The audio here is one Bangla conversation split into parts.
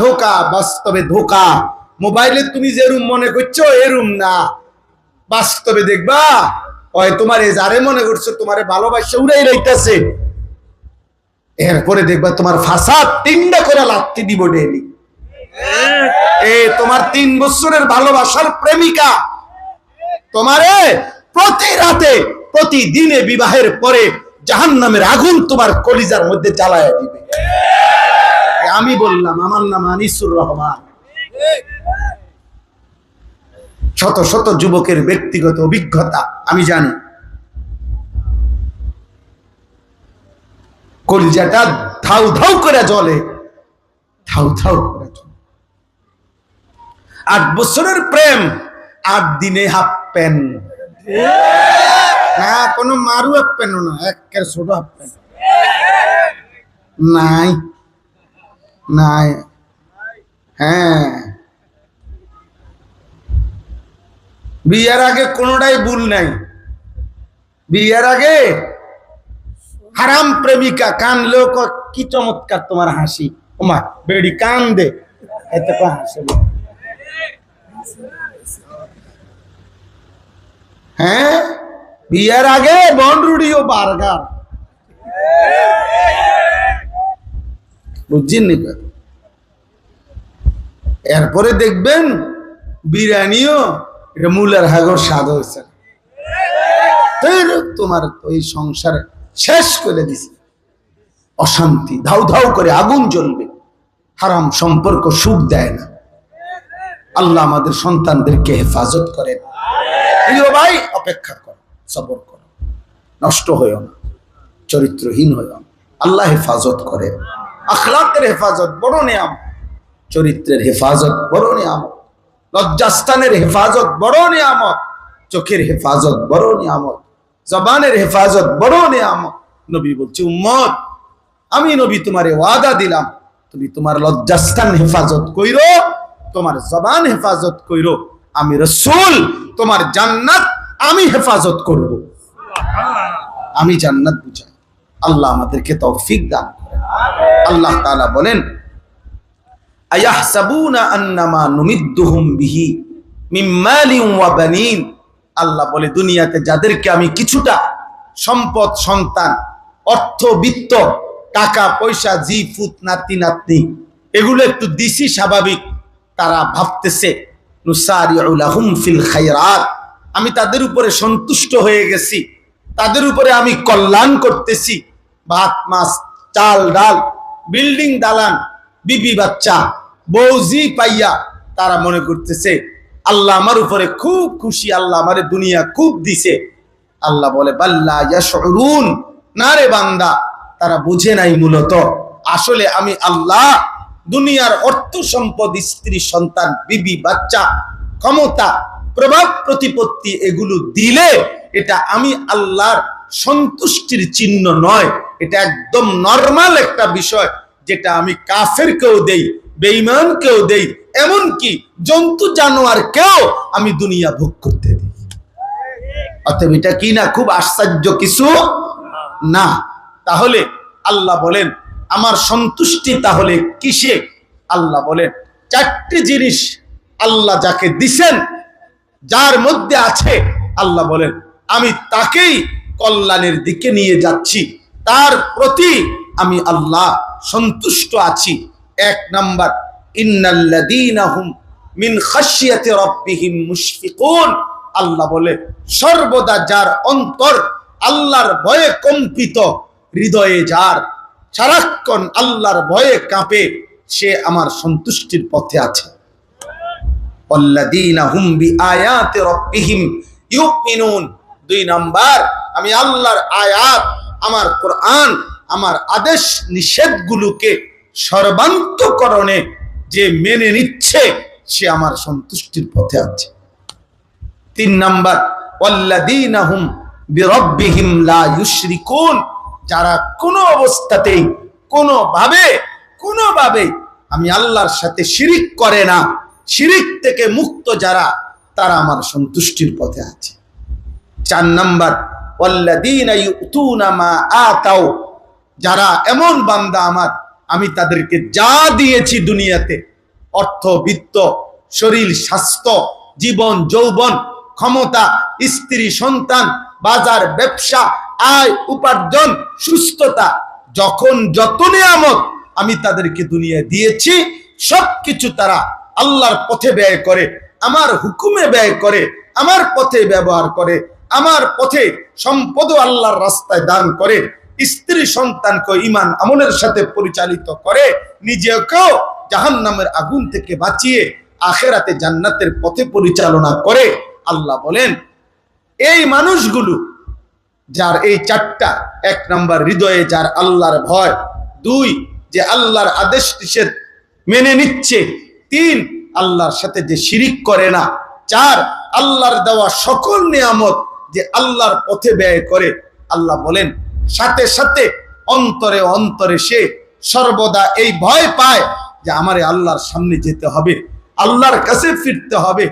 ধোকা বাস্তবে ধোকা। মোবাইলে তুমি যে রুম মনে করছ এরুম না। বাস্তবে দেখবা, ওই তোমার এ যারে মনে করছ, তোমারে ভালোবাসা উড়াই রইতেছে। এরপরে দেখবা তোমার ফাসাদ তিনটা করে লাত্তি দিব ডেলি এ, তোমার তিন বছরের ভালোবাসার প্রেমিকা। তোমারে প্রতি রাতে, প্রতিদিনে বিবাহের পরে জাহান নামের আগুন তোমার কলিজার মধ্যে জ্বালায় দিবে। এ আমি বললাম, আমার নাম আনিসুর রহমান। শত শত যুবকের ব্যক্তিগত অভিজ্ঞতা আমি জানি। কলিজাটা ধাউ ধাউ করে জ্বলে, ধাউ ধাউ করে জ্বলে। আট বছরের প্রেম, আট দিনে হাফ প্যান না, কোনো মারু হাফ প্যানও না, একের ছোট হাফ প্যান নাই। নাই হ্যাঁ বিয়ের আগে কোনোটাই ভুল নাই বিয়ের আগে হারাম প্রেমিকা কানলেও ক- কি চমৎকার তোমার হাসি ওমা বেড়ি কান দে এতে কো হাসে না। হ্যাঁ বিয়ের আগে বনরুডি ও বার্গার বুঝছেন এরপরে দেখবেন বিরিয়ানিও এটা মূলের হাগর স্বাদ হয়েছে। তোমার ওই সংসার শেষ করে দিছে। অশান্তি, ধাউ ধাউ করে আগুন জ্বলবে। হারাম সম্পর্ক সুখ দেয় না। আল্লাহ আমাদের সন্তানদেরকে হেফাজত প্রিয় ভাই, অপেক্ষা করো, সবর করো। নষ্ট হইও না, চরিত্রহীন হইও না। আল্লাহ হেফাজত করে। আখলাকের হেফাজত, বড় নিয়াম চরিত্রের হেফাজত, বড় নিয়ামত। লজ্জাস্থানের হেফাজত, বড় নিয়ামত। চোখের হেফাজত, বড় নিয়ামত। জবানের হেফাজত, বড় নিয়ামত। নবী বলছে, উম্মত, আমি নবী তোমারে ওয়াদা দিলাম। তুমি তোমার লজ্জাস্থান হেফাজত কইরো, তোমার জবান হেফাজত কইরো। আমি রসুল, তোমার জান্নাত আমি হেফাজত করব। আমি জান্নাত বুঝাই। আল্লাহ আমাদেরকে তৌফিক দান আল্লাহ তাআলা বলেন আল্লাহ বলে, দুনিয়াতে যাদেরকে আমি কিছুটা সম্পদ, সন্তান, অর্থ, বিত্ত, টাকা, পয়সা, জি, ফুত, নাতি, নাতনি, এগুলো একটু দিছি স্বাভাবিক, তারা ভাবতেছে আমি তাদের উপরে সন্তুষ্ট হয়ে গেছি, তাদের উপরে আমি কল্যাণ করতেছি, ভাত, মাছ, চাল, ডাল বিল্ডিং দালান, বিবি বাচ্চা বৌজি পাইয়া তারা মনে করতেছে, আল্লাহ আমার উপরে খুব খুশি, আল্লাহ আমারে দুনিয়া খুব দিছে। আল্লাহ বলে, বাল্লা না রে বান্দা, তারা বুঝে নাই মূলত, আসলে আমি আল্লাহ, দুনিয়ার অর্থ সম্পদ, স্ত্রী, সন্তান, বিবি, বাচ্চা, ক্ষমতা, প্রভাব, প্রতিপত্তি, এগুলো দিলে এটা আমি আল্লাহর সন্তুষ্টির চিহ্ন নয়। এটা একদম নর্মাল একটা বিষয় যেটা আমি কাফেরকেও দেই, বেঈমানকেও দেই, এমনকি জন্তু জানোয়ারকেও আমি দুনিয়া ভোগ করতে দিই। অতএব এটা কি না খুব আশ্চর্য কিছু? না। তাহলে আল্লাহ বলেন, আমার সন্তুষ্টি তাহলে কিসে? আল্লাহ বলেন, চারটি জিনিস আল্লাহ যাকে দিছেন, যার মধ্যে আছে, আল্লাহ বলেন, আমি তাকেই কল্যাণের দিকে নিয়ে যাচ্ছি। তার প্রতি আমি আল্লাহ সন্তুষ্ট আছি। এক নম্বর ইন্নাল্লাদিনাহুম মিন খাসিয়াতে রব্বিহিম মুশফিকুন। আল্লাহ বলে, সর্বদা যার অন্তর আল্লাহর ভয়ে কম্পিত, হৃদয়ে যার সারাক্ষণ আল্লাহর ভয়ে কাঁপে, সে আমার সন্তুষ্টির পথে আছে। দুই নাম্বার, আমি আল্লাহর আয়াত আমার কোরআন, আমার আদেশ নিষেধগুলোকে সর্বান্তকরণে যে মেনে নিচ্ছে, সে আমার সন্তুষ্টির পথে আছে। তিন নাম্বার, ওয়াল্লাযীনা হুম বিরাব্বিহিম লা ইউশরিকুন, যারা কোনো অবস্থাতেই কোনো ভাবে কোনো ভাবে আমি আল্লাহর সাথে শিরিক করে না, শিরিক থেকে মুক্ত যারা, তারা আমার সন্তুষ্টির পথে আছে। চার নাম্বার যারা এমন বান্দা আমার, আমি তাদেরকে যা দিয়েছি দুনিয়াতে, অর্থ, বিত্ত, শরীর, স্বাস্থ্য, জীবন, যৌবন, ক্ষমতা, স্ত্রী, সন্তান, বাজার, ব্যবসা, আয়, উপার্জন, সুস্থতা, যখন যত নিয়ামত আমি তাদেরকে দুনিয়ায় দিয়েছি, সবকিছু তারা আল্লাহর পথে ব্যয় করে, আমার হুকুমে ব্যয় করে, আমার পথে ব্যবহার করে আমার পথে সম্পদ আল্লাহর রাস্তায় দান করে, স্ত্রী সন্তানকে ইমান আমলের সাথে পরিচালিত করে, নিজেকেও জাহান নামের আগুন থেকে বাঁচিয়ে আখেরাতে জান্নাতের পথে পরিচালনা করে, আল্লাহ বলেন, এই মানুষগুলো যার এই চারটা, এক নম্বর হৃদয়ে যার আল্লাহর ভয়, দুই যে আল্লাহর আদেশ নিষেধ মেনে নিচ্ছে, তিন আল্লাহর সাথে যে শিরিক করে না, চার আল্লাহর দেওয়া সকল নিয়ামত যে আল্লাহর পথে ব্যয় করে, আল্লাহ বলেন, সাথে সাথে অন্তরে অন্তরে সে সর্বদা এই ভয় পায় যে আমারে আল্লাহর সামনে যেতে হবে, আল্লাহর কাছে ফিরতে হবে,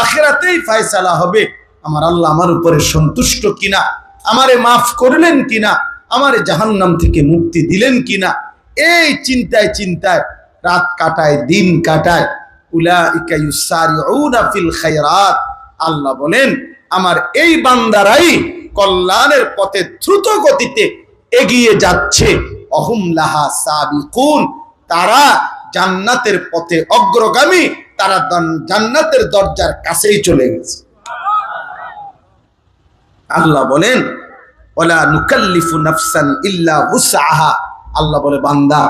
আখেরাতেই ফায়সালা হবে। আমার আল্লাহ আমার উপরে সন্তুষ্ট কিনা? আমারে মাফ করলেন কিনা? আমারে জাহান্নাম থেকে মুক্তি দিলেন কিনা? এই চিন্তায় চিন্তায় রাত কাটায়, দিন কাটায়। উলাইকা ইউসারিউনা ফিল খায়রাত। আল্লাহ বলেন, আমার এই বান্দারাই কল্যাণের পথে দ্রুত গতিতে এগিয়ে যাচ্ছে। অহুম লাহা সাবিকুন। তারা জান্নাতের পথে অগ্রগামী, তারা জান্নাতের দরজার কাছেই চলে গেছে। আল্লাহ বলেন ওলা নুকাল্লিফু নাফসান ইল্লা উসআহা। আল্লাহ বলে, বান্দা,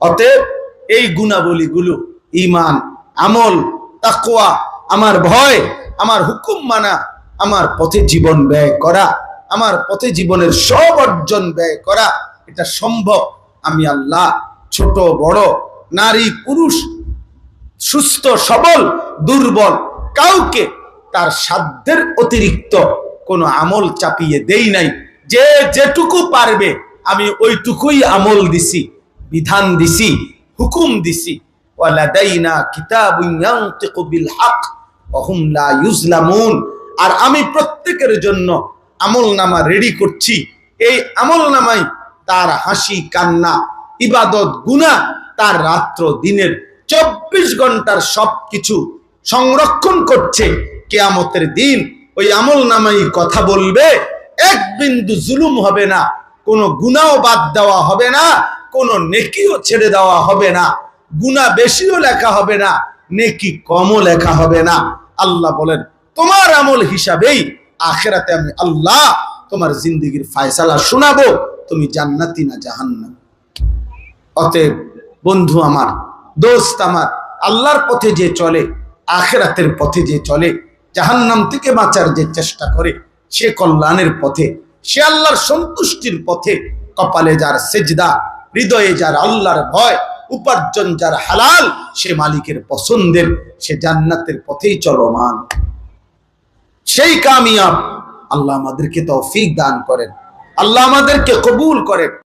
অতএব এই গুণাবলীগুলো, ঈমান, আমল, তাকওয়া, আমার ভয় আমার হুকুম মানা, আমার পথে জীবন ব্যয় করা, আমার পথে জীবনের সব অর্জন ব্যয় করা, এটা সম্ভব। আমি আল্লাহ, ছোট, বড়, নারী, পুরুষ, সুস্থ, সবল, দুর্বল, কাউকে তার সাধ্যের অতিরিক্ত কোনো আমল চাপিয়ে দেই নাই। যে যেটুকু পারবে, আমি ওইটুকুই আমল দিছি, বিধান দিছি, হুকুম দিছি। ওয়ালাদাইনা কিতাবুন ইয়ানতিকু বিল হক। ইউজলামুন। আর আমি প্রত্যেকের জন্য আমল নামা রেডি করছি। এই আমল নামাই তার হাসি, কান্না, ইবাদত, গুনাহ, তার রাত্র, দিনের চব্বিশ ঘণ্টার সবকিছু সংরক্ষণ করছে। কেয়ামতের দিন ওই আমল নামাই কথা বলবে। এক বিন্দু জুলুম হবে না, কোনো গুনাও বাদ দেওয়া হবে না, কোনো নেকিও ছেড়ে দেওয়া হবে না। গুনাহ বেশিও লেখা হবে না, নেকি কমও লেখা হবে না। আল্লাহ বলেন, তোমার আমল হিসাবেই আখেরাতে আমি আল্লাহ তোমার জিন্দগির ফায়সালা শোনাবো। তুমি জান্নাতি না জাহান্নাম? অতএব বন্ধু আমার, দোস্ত আমার, আল্লাহর পথে যে চলে, আখেরাতের পথে যে চলে, জাহান্নাম থেকে বাঁচার যে চেষ্টা করে, সে কল্যাণের পথে, সে আল্লাহর সন্তুষ্টির পথে, কপালে যার সেজদা, হৃদয়ে যার আল্লাহর ভয় উপার্জন যার হালাল, সে মালিকের পছন্দের, সে জান্নাতের পথেই চলমান। সেই কামিয়াব আল্লাহ আমাদেরকে তৌফিক দান করেন। আল্লাহ আমাদেরকে কবুল করেন।